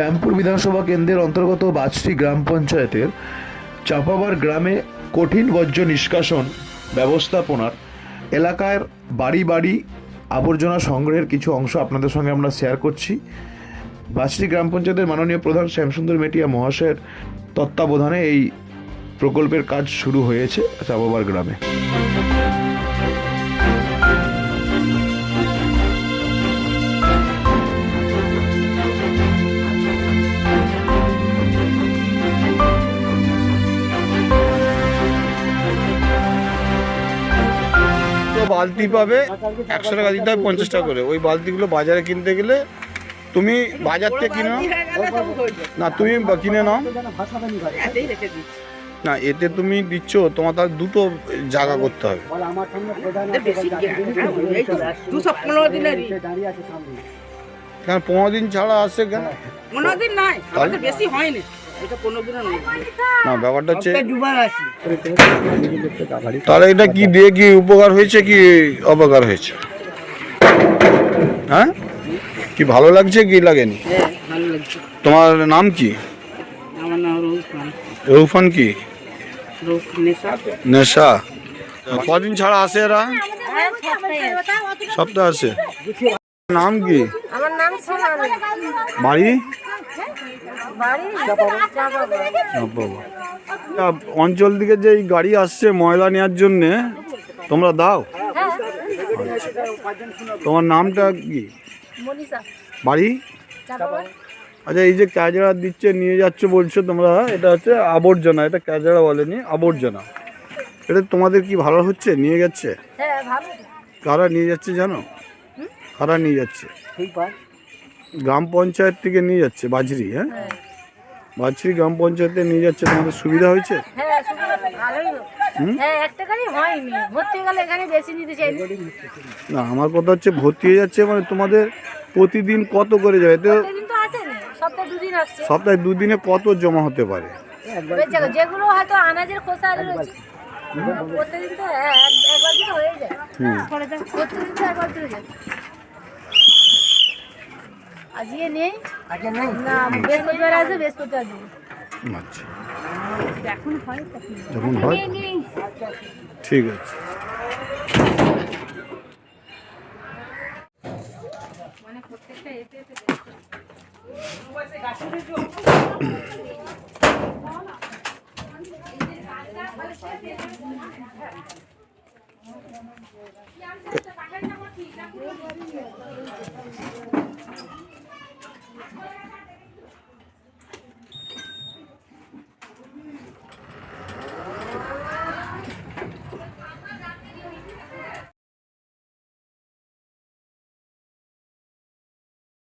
শ্যামপুর বিধানসভা কেন্দ্রের অন্তর্গত বাজটি গ্রাম পঞ্চায়েতের চাপাবার গ্রামে কঠিন বর্জ্য নিষ্কাশন ব্যবস্থাপনার এলাকার বাড়ি বাড়ি আবর্জনা সংগ্রহের কিছু অংশ আপনাদের সঙ্গে আমরা শেয়ার করছি। বাজটি গ্রাম পঞ্চায়েতের মাননীয় প্রধান শ্যামসুন্দর মেটিয়া মহাশয়ের তত্ত্বাবধানে এই প্রকল্পের কাজ শুরু হয়েছে চাপাবার গ্রামে। বালতি পাবে একশো টাকা দিতে হয় পঞ্চাশ টাকা করে। ওই বালতিগুলো বাজারে কিনতে গেলে তুমি বাজার থেকে কিনে। না তুমি কিনে নাও। না এতে তুমি দিচ্ছ তোমার তার দুটো জায়গা করতে হবে। কারণ পনেরো দিন ছাড়া আসে কেন? পনেরো দিন নাই বেশি হয়নি। না ব্যাপারটা হচ্ছে তাহলে এটা কি দিয়ে কি উপকার হয়েছে কি অপকার হয়েছে? হ্যাঁ? কি ভালো লাগছে কি লাগেনি? হ্যাঁ ভালো লাগছে। তোমার নাম কি? রৌফান কি? নেশা। নেশা। কদিন ছাড়া আসে এরা? সপ্তাহ আসে। নাম কি? আমার নাম বাড়ি? অঞ্চল থেকে যে এই গাড়ি আসছে ময়লা নেওয়ার জন্যে তোমরা দাও। তোমার নামটা কি? বাড়ি? আচ্ছা এই যে ক্যাজরা দিচ্ছে নিয়ে যাচ্ছে বলছো তোমরা এটা হচ্ছে আবর্জনা এটা ক্যাজরা বলেনি আবর্জনা। এটা তোমাদের কি ভালো হচ্ছে নিয়ে যাচ্ছে? হ্যাঁ কারা নিয়ে যাচ্ছে জানো? কারা নিয়ে যাচ্ছে? গ্রাম পঞ্চায়েত থেকে নিয়ে যাচ্ছে বাজরি হ্যাঁ? বাজরি গ্রাম পঞ্চায়েতে নিয়ে যাচ্ছে তোমাদের সুবিধা হয়েছে? হ্যাঁ। হ্যাঁ না আমার কথা হচ্ছে ভর্তি হয়ে যাচ্ছে মানে তোমাদের প্রতিদিন কত করে যায় তো সপ্তাহে দুদিন কত জমা হতে পারে? যেগুলো হয়তো আনাজের খোসা রয়েছে প্রতিদিন তো একবার হয়ে যায়। প্রতিদিন তো একবার যায়। আজকে নেই না বৃহস্পতিবার আসবে বৃহস্পতিবার দেবো আচ্ছা এখন হয় তখন যখন হয় ঠিক আছে